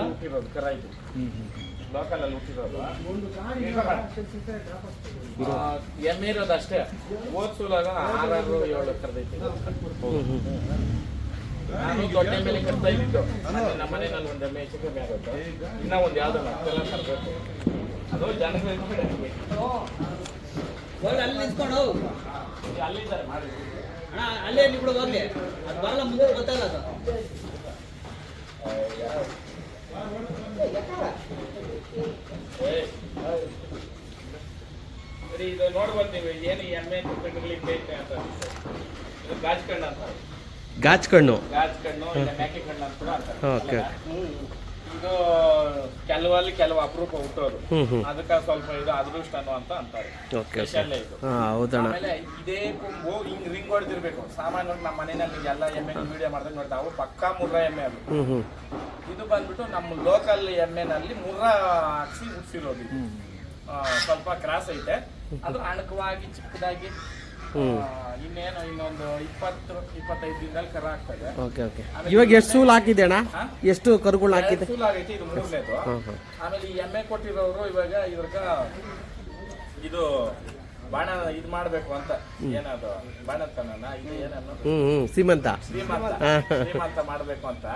ಹುಟ್ಟಿರೋದು local ಹುಟ್ಟಿರೋದು ಎಮ್ಮೆ ಇರೋದು ಅಷ್ಟೇ. ಹೋದ್ ಸೂಲಾಗ ಆರಾರು ಏಳು ಕರೆದೈತಿ. ನಾನು ದೊಡ್ಡ ಮೇಲೆ ಕರ್ತಾ ಇತ್ತು ನಮ್ಮ ನಾನು ಒಂದು ಎಮ್ಮೆ ಹೆಚ್ಚು ಕಮ್ಮಿ ಆಗುತ್ತೆ. ಇನ್ನ ಒಂದು ಯಾವ್ದು ಮಕ್ಕಳೆಲ್ಲ ತರಬೇಕು. ಅದು ಜನಗಳಿಗೆ ಹೋಗಿ ಅಲ್ಲಿ ನಿಂತ್ಕೊಂಡು ಅಲ್ಲಿದ್ದಾರೆ ಮಾಡಿ. ಅಣ್ಣ ಅಲ್ಲೇ ನಿಬ್ಳು ಹೋಗ್ಲಿ. ಅದು ಬರಲ್ಲ ಮುಂದೆ ಗೊತ್ತಲ್ಲ ಅದು. ಸರಿ ಇದು ನೋಡ್ಬೋದು ನೀವು ಏನು ಎಮ್ಮೆ ಕುಕ್ಕಳಿಗೆ ಬೇಕೆ ಅಂತ. ಇದು ಗಾಜ್ ಅಂತ. ಗಾಚ್ ಕಣ್ಣು ಗಾಜ್ ಕಣ್ಣು ಇಲ್ಲ ಕಣ್ಣು ಅಂತ ಕೂಡ ಅಂತಾರೆ. ಓಕೆ. ಇದು ಕೆಲವಲ್ಲಿ ಕೆಲವು ಅಪರೂಪ ಹುಟ್ಟೋದು ಹ್ಞೂ ಅದಕ್ಕೆ ಸ್ವಲ್ಪ ಇದು ಅದೃಷ್ಟನು ಅಂತ ಅಂತಾರೆ. ಓಕೆ ಹೌದಣ್ಣ. ಇದೇ ಕೊಂಬು ಹಿಂಗ್ ರಿಂಗ್ ಹೊಡೆದಿರ್ಬೇಕು. ಸಾಮಾನ್ಯವಾಗಿ ನಮ್ಮ ಮನೆಯಲ್ಲಿ ಎಲ್ಲ ಎಮ್ಮೆ ವಿಡಿಯೋ ಮಾಡಿದಾಗ ನೋಡ್ತಾ ಅವು ಪಕ್ಕಾ ಮುರ್ರಾ ಎಮ್ಮೆ ಅದು. ಇದು ಬಂದ್ಬಿಟ್ಟು ನಮ್ಮ ಲೋಕಲ್ ಎಮ್ಮೆನಲ್ಲಿ ಮುರ್ರಾ ಹಾಕ್ಸಿ ಹುಟ್ಟಿರೋದು. ಸ್ವಲ್ಪ ಕ್ರಾಸ್ ಐತೆ. ಅದು ಅಣಕವಾಗಿ ಚಿಕ್ಕದಾಗಿ ಇನ್ನೇನು ಇನ್ನೊಂದು ಇಪ್ಪತ್ತು ಇಪ್ಪತ್ತೈದು ದಿನದಲ್ಲಿ ಕರ ಆಗ್ತದೆ. Okay okay. ಇವಾಗ ಎಷ್ಟು ಸೂಲ್ ಹಾಕಿದೆ ಅಣ್ಣ ಎಷ್ಟು ಕರುಗಳು ಹಾಕಿದೆ ಫುಲ್ ಆಗೈತಿ ಇದು ಮೂರನೇದು. ಆಮೇಲೆ ಈ ಎಮ್ಮೆ ಕೊಟ್ಟಿರೋರು ಇವಾಗ ಇವಾಗ ಇದು ಬಾಣ ಇದು ಮಾಡ್ಬೇಕು ಅಂತ. ಏನದು? ಬಾಣತನ ಇದು ಏನನ್ನು? ಶ್ರೀಮಂತ ಹಾ. ಶ್ರೀಮಂತ ಮಾಡ್ಬೇಕು ಅಂತ.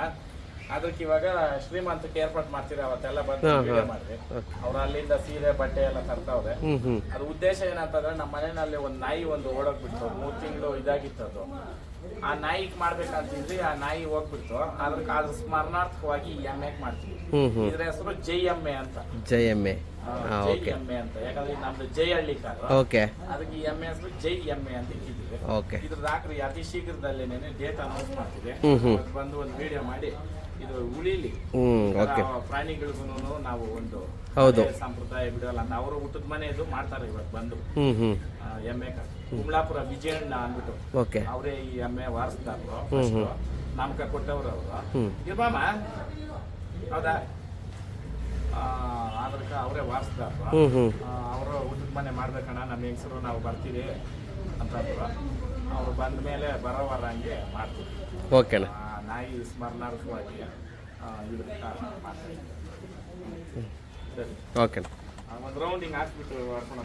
ಅದಕ್ಕೆ ಇವಾಗ ಶ್ರೀಮಂತಕ್ಕೆ ಏರ್ಪಾಟ್ ಮಾಡ್ತೀರಾ ಅವತ್ತೆಲ್ಲ ಬಂದು ಮಾಡ್ರಿ. ವಿಡಿಯೋ ಅವ್ರು ಅಲ್ಲಿಂದ ಸೀರೆ ಬಟ್ಟೆ ಎಲ್ಲ ತರ್ತಾವ್ರೆ. ಹ್ಞೂ ಉದ್ದೇಶ ಏನಂತಂದ್ರೆ ನಮ್ಮ ಮನೆಯಲ್ಲಿ ಒಂದು ನಾಯಿ ಒಂದು ಓಡೋಗ್ಬಿಟ್ಟು ಮೂರ್ ತಿಂಗಳು ಇದಾಗಿತ್ತು ಅದು ಆ ನಾಯಿಗೆ ಮಾಡ್ಬೇಕಂತಿದ್ರಿ ಆ ನಾಯಿ ಹೋಗ್ಬಿಟ್ಟು ಅದ್ರ ಈ ಎಮ್ಮೆ ಮಾಡ್ತೀವಿ. ಇದ್ರ ಹೆಸರು ಜೈ ಎಮ್ಮೆ ಅಂತ. ಜೈ ಎಮ್ಮೆ. ಜೈ ಎಮ್ಮೆ ಅಂತ. ಯಾಕಂದ್ರೆ ನಮ್ದು ಜೈ ಹಳ್ಳಿ ಕಾರ ಓಕೆ. ಅದಕ್ಕೆ ಈ ಎಮ್ಮೆ ಹೆಸರು ಜೈ ಎಮ್ಮೆ ಅಂತ ಇಟ್ಟಿದ್ದೀವಿ. ಓಕೆ. ಇದ್ರದ್ದು ಹಾಕ್ರಿ ಅತಿ ಶೀಘ್ರದಲ್ಲೇನೆ ಡೇಟ್ ಅನೌನ್ಸ್ ಹ್ಞೂ ಬಂದು ಒಂದು ವಿಡಿಯೋ ಮಾಡಿ ಇದು ಉಳಿಲಿ ಪ್ರಾಣಿಗಳಿಗೂ ನಾವು ಒಂದು ಹೌದು. ಸಂಪ್ರದಾಯ ಬಿಡೋಲ್ಲ. ಅಂತ ಅವರು ಹುಟ್ಟದ ಮನೆ ಇದು ಮಾಡ್ತಾರೆ ಇವಾಗ ಬಂದು. ಎಮ್ಮೆ ಕ- ಕುಮ್ಲಾಪುರ ವಿಜಯಣ್ಣ ಅಂದ್ಬಿಟ್ಟು. ಓಕೆ. ಅವರೇ ಈ ಎಮ್ಮೆ ವಾರಿಸ್ತಾರು ಹ್ಮ್, ಹ್ಮ್. ನಾಮಕ ಕೊಟ್ಟವ್ರು ಅವರು. ಇರ್ಬಾಮ ಹೌದಾ? ಆ, ಅದಕ್ಕೆ ಅವರೇ ವಾರಿಸ್ತಾರು ಹ್ಞೂ ಹ್ಞೂ ಅವರು ಊಟದ ಮನೆ ಮಾಡ್ಬೇಕಣ್ಣ ನಮ್ಮ ಹೆಸರು ನಾವು ಬರ್ತೀವಿ ಅಂತ ಅವ್ರು ಬಂದ ಮೇಲೆ ಬರೋವಾರ ಹಂಗೆ ಮಾಡ್ತೀವಿ. ಓಕೆ ನಾಯಿ ಸ್ಮರಣಾರ್ಥವಾಗಿ ಇದಕ್ಕೆ ಮಾಡ್ತೀವಿ. ಸರಿ. ಓಕೆ ಒಂದು ರೌಂಡಿಂಗ್ ಹಾಕ್ಬಿಟ್ಟು ಹೊಡ್ಕೊಂಡು